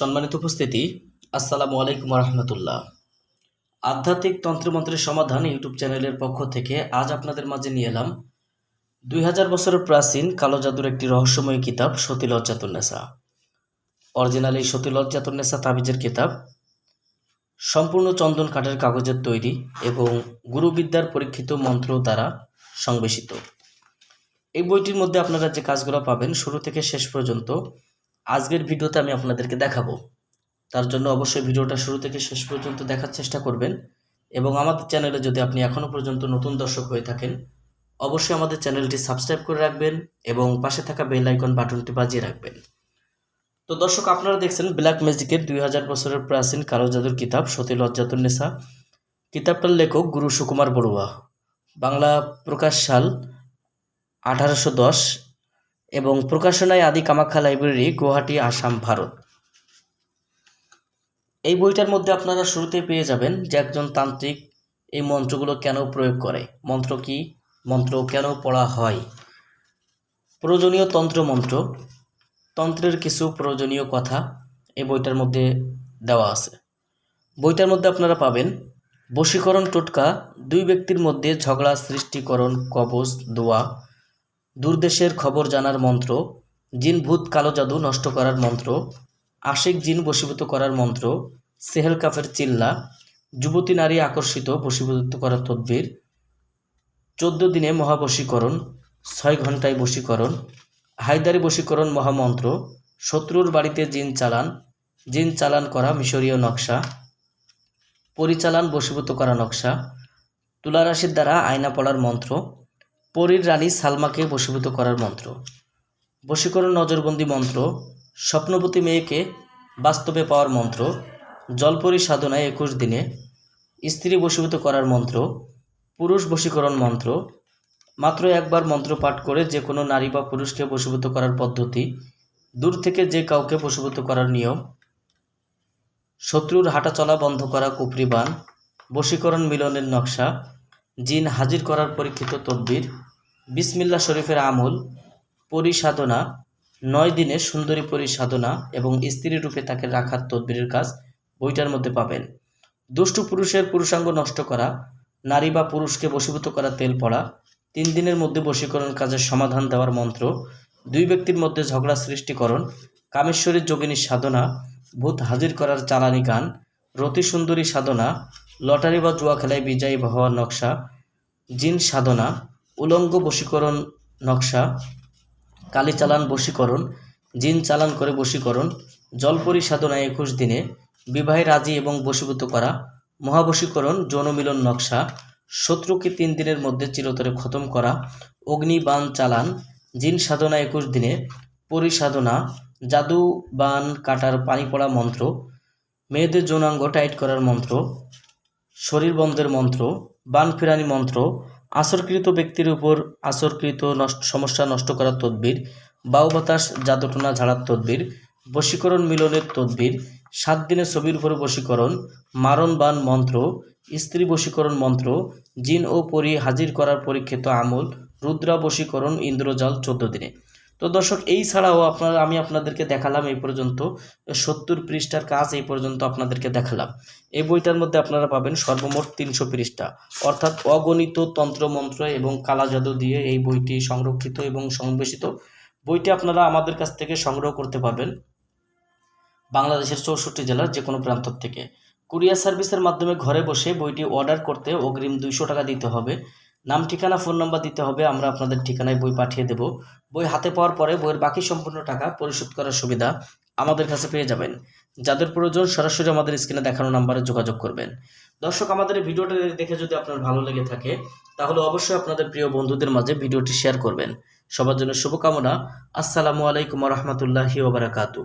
সম্মানিত উপস্থিতি, আসসালামু আলাইকুম রহমতুল্লাহ আধ্যাত্মিক তন্ত্রমন্ত্রের সমাধান ইউটিউব চ্যানেলের পক্ষ থেকে আজ আপনাদের মাঝে নিয়ে এলাম দুই হাজার বছরের প্রাচীন কালো জাদুর একটি রহস্যময় কিতাব সতী লজ্জাতুন্নেসা অরিজিনাল এই সতী লজ্জাতুন্নেসা তাবিজের কিতাব। সম্পূর্ণ চন্দন কাঠের কাগজের তৈরি এবং গুরুবিদ্যার পরীক্ষিত মন্ত্র দ্বারা সংবেশিত। এই বইটির মধ্যে আপনারা যে কাজগুলো পাবেন, শুরু থেকে শেষ পর্যন্ত আজকের ভিডিওতে আমি আপনাদেরকে দেখাবো। তার জন্য অবশ্যই ভিডিওটা শুরু থেকে শেষ পর্যন্ত দেখার চেষ্টা করবেন এবং আমাদের চ্যানেলে যদি আপনি এখনও পর্যন্ত নতুন দর্শক হয়ে থাকেন, অবশ্যই আমাদের চ্যানেলটি সাবস্ক্রাইব করে রাখবেন এবং পাশে থাকা বেল আইকন বাটনটি বাজিয়ে রাখবেন। তো দর্শক, আপনারা দেখছেন ব্ল্যাক ম্যাজিকের দুই হাজার বছরের প্রাচীন কালো জাদুর কিতাব সতী লজ্জাতুন্নেসা কিতাবটার লেখক গুরু সুকুমার বড়ুয়া। বাংলা প্রকাশ সাল আঠারোশো দশ এবং প্রকাশনায় আদি কামাখ্যা লাইব্রেরি, গুয়াহাটি, আসাম, ভারত। এই বইটার মধ্যে আপনারা শুরুতে পেয়ে যাবেন যে একজন তান্ত্রিক এই মন্ত্রগুলো কেন প্রয়োগ করে। মন্ত্র কি? মন্ত্র কেন পড়া হয়? প্রয়োজনীয় তন্ত্র মন্ত্র। তন্ত্রের কিছু প্রয়োজনীয় কথা এই বইটার মধ্যে দেওয়া আছে। বইটার মধ্যে আপনারা পাবেন, বশীকরণ টোটকা, দুই ব্যক্তির মধ্যে ঝগড়া, সৃষ্টিকরণ, কবচ, দোয়া দূরদেশের খবর জানার মন্ত্র, জিন ভূত কালো জাদু নষ্ট করার মন্ত্র, আশিক জিন বশীভূত করার মন্ত্র, সেহেল কাফের চিল্লা, যুবতী নারী আকর্ষিত বশীভূত করার তদ্বির, চোদ্দ দিনে মহাবশীকরণ, ছয় ঘন্টায় বশীকরণ, হায়দারি বশীকরণ মহামন্ত্র, শত্রুর বাড়িতে জিন চালান জিন চালান করা মিশরীয় নকশা, পরিচালান বশীভূত করা নকশা, তুলারাশির দ্বারা আয়না পড়ার মন্ত্র পরীর রানী সালমাকে বশীভূত করার মন্ত্র। বশীকরণ নজরবন্দি মন্ত্র, স্বপ্নবতী মেয়েকে বাস্তবে পাওয়ার মন্ত্র, জলপরি সাধনায় একুশ দিনে স্ত্রী বশীভূত করার মন্ত্র, পুরুষ বশীকরণ মন্ত্র, মাত্র একবার মন্ত্র পাঠ করে যে কোনো নারী বা পুরুষকে বশীভূত করার পদ্ধতি, দূর থেকে যে কাউকে বশীভূত করার নিয়ম, শত্রুর হাঁটা চলা বন্ধ করা কুপরি বান বশীকরণ মিলনের নকশা জিন হাজির করার পরীক্ষিত তদ্বির, বিসমিল্লা শরীফের আমল, পরিসাধনা, নয় দিনে সুন্দরী পরিসাধনা এবং স্ত্রী রূপে তাকে রাখার তদ্বিরের কাজ বইটার মধ্যে পাবেন। দুষ্টু পুরুষের পুরুষাঙ্গ নষ্ট করা, নারী বা পুরুষকে বশীভূত করা তেল পড়া, তিন দিনের মধ্যে বশীকরণ কাজের সমাধান দেওয়ার মন্ত্র, দুই ব্যক্তির মধ্যে ঝগড়া সৃষ্টিকরণ, কামেশ্বরীর যোগিনীর সাধনা, ভূত হাজির করার চালানি গান রতি সুন্দরী সাধনা লটারি বা জুয়া খেলায় বিজয়ী হওয়ার নকশা, জিন সাধনা, উলঙ্গ বশীকরণ নকশা, কালী চালান বশীকরণ, জিন চালান করে বশীকরণ, জলপরি সাধনায় একুশ দিনে, বিবাহে রাজি এবং বশীভূত করা, মহাবশীকরণ যৌনমিলন নকশা, শত্রুকে তিন দিনের মধ্যে চিরতরে খতম করা, অগ্নি বান চালান, জিন সাধনা একুশ দিনে পরিসাধনা জাদু বান কাটার পানি পড়া মন্ত্র, মেয়েদের যৌনাঙ্গ টাইট করার মন্ত্র শরীর বন্ধের মন্ত্র বান ফেরানি মন্ত্র, আসরকৃত ব্যক্তির উপর আসরকৃত নষ্ট, সমস্যা নষ্ট করার তদ্বির, বাউ বাতাস জাদুটনা ঝাড়ার তদ্বির, বশীকরণ মিলনের তদ্বির, সাত দিনের ছবির উপর বশীকরণ, মারণ বান মন্ত্র, স্ত্রী বশীকরণ মন্ত্র, জিন ও পরি হাজির করার পরীক্ষিত আমল, রুদ্রা বশীকরণ, ইন্দ্রজাল চোদ্দ দিনে। তো দর্শক, এই ছাড়াও আপনারা, আমি আপনাদেরকে দেখালাম এই পর্যন্ত, সত্তর পৃষ্ঠার কাজ এই পর্যন্ত আপনাদেরকে দেখালাম। এই বইটার মধ্যে আপনারা পাবেন সর্বমোট তিনশো পৃষ্ঠা। অর্থাৎ অগণিত তন্ত্রমন্ত্র এবং কালা জাদু দিয়ে এই বইটি সংরক্ষিত এবং সংবেশিত। বইটি আপনারা আমাদের কাছ থেকে সংগ্রহ করতে পারবেন বাংলাদেশের চৌষট্টি জেলার যে কোনো প্রান্ত থেকে। কুরিয়ার সার্ভিসের মাধ্যমে ঘরে বসে বইটি অর্ডার করতে অগ্রিম দুইশো টাকা দিতে হবে। নাম, ঠিকানা, ফোন নাম্বার দিতে হবে, আমরা আপনাদের ঠিকানায় বই পাঠিয়ে দেব। বই হাতে পাওয়ার পরে বইয়ের বাকি সম্পূর্ণ টাকা পরিশোধ করার সুবিধা আমাদের কাছে পেয়ে যাবেন। যাদের প্রয়োজন সরাসরি আমাদের স্ক্রিনে দেখানো নাম্বারে যোগাযোগ করবেন। দর্শক, আমাদের এই ভিডিওটা দেখে যদি আপনার ভালো লেগে থাকে, তাহলে অবশ্যই আপনাদের প্রিয় বন্ধুদের মাঝে ভিডিওটি শেয়ার করবেন। সবার জন্য শুভকামনা। আসসালামু আলাইকুম রহমতুল্লাহি ওবরাকাতু